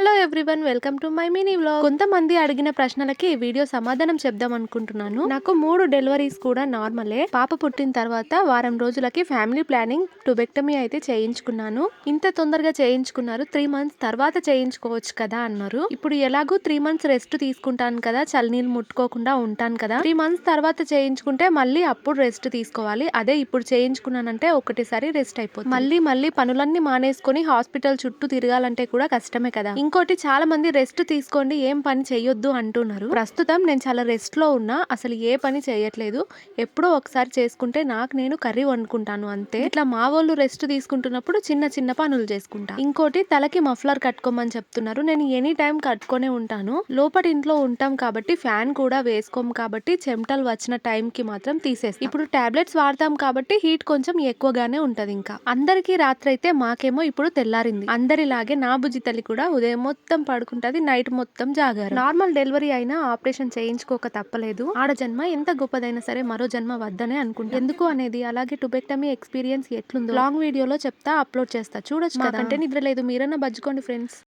Hello everyone welcome to my mini vlog. కొంతమంది అడిగిన ప్రశ్నలకి ఈ వీడియో సమాధానం చెప్దాం అనుకుంటున్నాను. నాకు మూడు డెలివరీస్ కూడా నార్మలే. పాప పుట్టిన తర్వాత వారం రోజులకి ఫ్యామిలీ ప్లానింగ్ టుబెక్టమీ అయితే చేయించుకున్నాను. ఇంత తొందరగా చేయించుకున్నారు త్రీ మంత్స్ తర్వాత చేయించుకోవచ్చు కదా అన్నారు. ఇప్పుడు ఎలాగూ త్రీ మంత్స్ రెస్ట్ తీసుకుంటాను కదా చలినీళ్ళు ముట్టుకోకుండా ఉంటాను కదా. త్రీ మంత్స్ తర్వాత చేయించుకుంటే మళ్ళీ అప్పుడు రెస్ట్ తీసుకోవాలి. అదే ఇప్పుడు చేయించుకున్నానంటే ఒకటేసారి రెస్ట్ అయిపోతుంది. మళ్ళీ మళ్ళీ పనులన్నీ మానేసుకొని హాస్పిటల్ చుట్టూ తిరగాలంటే కూడా కష్టమే కదా. ఇంకోటి చాలా మంది రెస్ట్ తీసుకోండి ఏం పని చేయొద్దు అంటున్నారు. ప్రస్తుతం నేను చాలా రెస్ట్లో ఉన్నా అసలు ఏ పని చేయట్లేదు ఎప్పుడో ఒకసారి చేసుకుంటే నాకు నేను కర్రీ వండుకుంటాను అంతే. ఇట్లా మా వాళ్ళు రెస్ట్ తీసుకుంటున్నప్పుడు చిన్న చిన్న పనులు చేసుకుంటా. ఇంకోటి తలకి మఫ్లర్ కట్టుకోమని చెప్తున్నారు. నేను ఎనీ టైం కట్టుకొనే ఉంటాను. లోపటి ఇంట్లో ఉంటాం కాబట్టి ఫ్యాన్ కూడా వేసుకోం కాబట్టి చెమటలు వచ్చిన టైం కి మాత్రం తీసేస్తాం. ఇప్పుడు టాబ్లెట్స్ వాడతాం కాబట్టి హీట్ కొంచెం ఎక్కువగానే ఉంటది ఇంకా. అందరికీ రాత్రి అయితే మాకేమో ఇప్పుడు తెల్లారింది. అందరిలాగే నా బుజ్జి తల్లి కూడా ఉదయం మొత్తం పడుకుంటది నైట్ మొత్తం జాగారు. నార్మల్ డెలివరీ అయినా ఆపరేషన్ చేయించుకోక తప్పలేదు. ఆడ జన్మ ఎంత గొప్పదైనా సరే మరో జన్మ వద్దనే అనుకుంటా. ఎందుకు అనేది అలాగే టుబెక్టమీ ఎక్స్పీరియన్స్ ఎట్లుందో లాంగ్ వీడియోలో చెప్తా అప్లోడ్ చేస్తా. చూడొచ్చు అంటే నిద్ర లేదు. మీరన్నా బజ్జుకోండి ఫ్రెండ్స్.